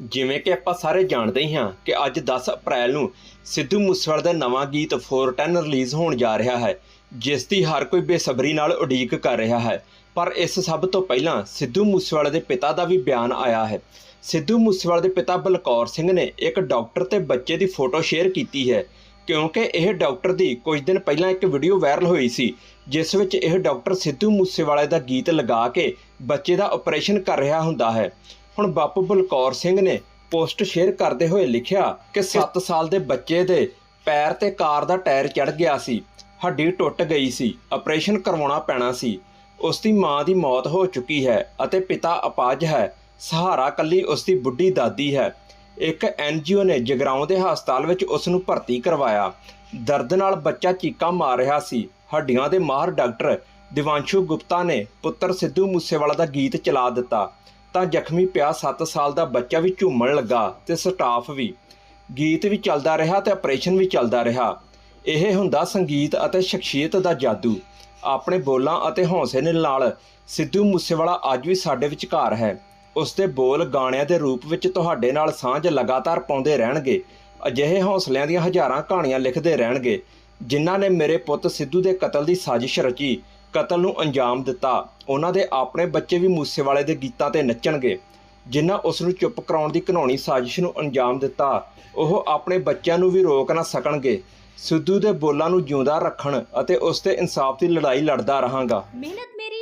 ਜਿਵੇਂ ਕਿ ਆਪਾਂ ਸਾਰੇ ਜਾਣਦੇ ਹੀ ਹਾਂ ਕਿ ਅੱਜ 10 ਅਪ੍ਰੈਲ ਨੂੰ ਸਿੱਧੂ ਮੂਸੇਵਾਲੇ ਦਾ ਨਵਾਂ ਗੀਤ 410 ਰਿਲੀਜ਼ ਹੋਣ ਜਾ ਰਿਹਾ ਹੈ, ਜਿਸ ਦੀ ਹਰ ਕੋਈ ਬੇਸਬਰੀ ਨਾਲ ਉਡੀਕ ਕਰ ਰਿਹਾ ਹੈ। ਪਰ ਇਸ ਸਭ ਤੋਂ ਪਹਿਲਾਂ ਸਿੱਧੂ ਮੂਸੇਵਾਲੇ ਦੇ ਪਿਤਾ ਦਾ ਵੀ ਬਿਆਨ ਆਇਆ ਹੈ। ਸਿੱਧੂ ਮੂਸੇਵਾਲੇ ਦੇ ਪਿਤਾ ਬਲਕੌਰ ਸਿੰਘ ਨੇ ਇੱਕ ਡਾਕਟਰ ਤੇ ਬੱਚੇ ਦੀ ਫੋਟੋ ਸ਼ੇਅਰ ਕੀਤੀ ਹੈ, ਕਿਉਂਕਿ ਇਹ ਡਾਕਟਰ ਦੀ ਕੁਝ ਦਿਨ ਪਹਿਲਾਂ ਇੱਕ ਵੀਡੀਓ ਵਾਇਰਲ ਹੋਈ ਸੀ, ਜਿਸ ਵਿੱਚ ਇਹ ਡਾਕਟਰ ਸਿੱਧੂ ਮੂਸੇਵਾਲੇ ਦਾ ਗੀਤ ਲਗਾ ਕੇ ਬੱਚੇ ਦਾ ਆਪਰੇਸ਼ਨ ਕਰ ਰਿਹਾ ਹੁੰਦਾ ਹੈ। ਹੁਣ ਬਾਪੂ ਬਲਕੌਰ ਸਿੰਘ ਨੇ ਪੋਸਟ ਸ਼ੇਅਰ ਕਰਦੇ ਹੋਏ ਲਿਖਿਆ ਕਿ 7 ਸਾਲ ਦੇ ਬੱਚੇ ਦੇ ਪੈਰ ਤੇ ਕਾਰ ਦਾ ਟਾਇਰ ਚੜ ਗਿਆ ਸੀ ਹੱਡੀ ਟੁੱਟ ਗਈ ਸੀ ਆਪਰੇਸ਼ਨ ਕਰਵਾਉਣਾ ਪੈਣਾ ਸੀ। ਉਸ ਦੀ ਮਾਂ ਦੀ ਮੌਤ ਹੋ ਚੁੱਕੀ ਹੈ ਅਤੇ ਪਿਤਾ ਅਪਾਜ ਹੈ ਸਹਾਰਾ ਕੱਲੀ ਉਸ ਦੀ ਬੁੱਢੀ ਦਾਦੀ ਹੈ। ਇੱਕ ਐਨਜੀਓ ਨੇ ਜਗਰਾਉਂ ਦੇ ਹਸਪਤਾਲ ਵਿੱਚ ਉਸ ਨੂੰ ਭਰਤੀ ਕਰਵਾਇਆ। ਦਰਦ ਨਾਲ ਬੱਚਾ ਚੀਕਾਂ ਮਾਰ ਰਿਹਾ ਸੀ। ਹੱਡੀਆਂ ਦੇ ਮਾਹਰ ਡਾਕਟਰ ਦਿਵਾਂਸ਼ੂ ਗੁਪਤਾ ਨੇ ਪੁੱਤਰ ਸਿੱਧੂ ਮੂਸੇਵਾਲਾ ਦਾ ਗੀਤ ਚਲਾ ਦਿੱਤਾ। ਤਾਂ ਜ਼ਖਮੀ ਪਿਆ 7 ਸਾਲ ਦਾ ਬੱਚਾ ਵੀ ਝੂਮਣ ਲੱਗਾ ਤੇ ਸਟਾਫ ਵੀ। ਗੀਤ ਵੀ ਚੱਲਦਾ ਰਿਹਾ ਤੇ ਆਪਰੇਸ਼ਨ ਵੀ ਚੱਲਦਾ ਰਿਹਾ। ਇਹ ਹੁੰਦਾ ਸੰਗੀਤ ਅਤੇ ਸ਼ਖਸੀਅਤ ਦਾ ਜਾਦੂ। ਆਪਣੇ ਬੋਲਾਂ ਅਤੇ ਹੌਸਲੇ ਨਾਲ ਸਿੱਧੂ ਮੂਸੇਵਾਲਾ ਅੱਜ ਵੀ ਸਾਡੇ ਵਿਚਕਾਰ ਹੈ। ਉਸ ਦੇ ਬੋਲ ਗਾਣਿਆਂ ਦੇ ਰੂਪ ਵਿੱਚ ਤੁਹਾਡੇ ਨਾਲ ਸਾਂਝ ਲਗਾਤਾਰ ਪਾਉਂਦੇ ਰਹਿਣਗੇ। ਅਜਿਹੇ ਹੌਸਲਿਆਂ ਦੀਆਂ ਹਜ਼ਾਰਾਂ ਕਹਾਣੀਆਂ ਲਿਖਦੇ ਰਹਿਣਗੇ, ਜਿਨ੍ਹਾਂ ਨੇ ਮੇਰੇ ਪੁੱਤ ਸਿੱਧੂ ਦੇ ਕਤਲ ਦੀ ਸਾਜ਼ਿਸ਼ ਰਚੀ ਕਤਲ ਨੂੰ ਅੰਜਾਮ ਦਿੱਤਾ। ਉਹਨਾਂ ਦੇ ਆਪਣੇ ਬੱਚੇ ਵੀ ਮੂਸੇਵਾਲੇ ਦੇ ਗੀਤਾਂ ਤੇ ਨੱਚਣਗੇ, ਜਿਨ੍ਹਾਂ ਉਸ ਨੂੰ ਚੁੱਪ ਕਰਾਉਣ ਦੀ ਘਿਨਾਉਣੀ ਸਾਜ਼ਿਸ਼ ਨੂੰ ਅੰਜਾਮ ਦਿੱਤਾ। ਉਹ ਆਪਣੇ ਬੱਚਿਆਂ ਨੂੰ ਵੀ ਰੋਕ ਨਾ ਸਕਣਗੇ। ਸਿੱਧੂ ਦੇ ਬੋਲਾਂ ਨੂੰ ਜਿਉਂਦਾ ਰੱਖਣ ਅਤੇ ਉਸ ਤੇ ਇਨਸਾਫ ਦੀ ਲੜਾਈ ਲੜਦਾ ਰਹਾਂਗਾ। ਮਿਹਨਤ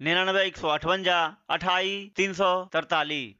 99 158 28 343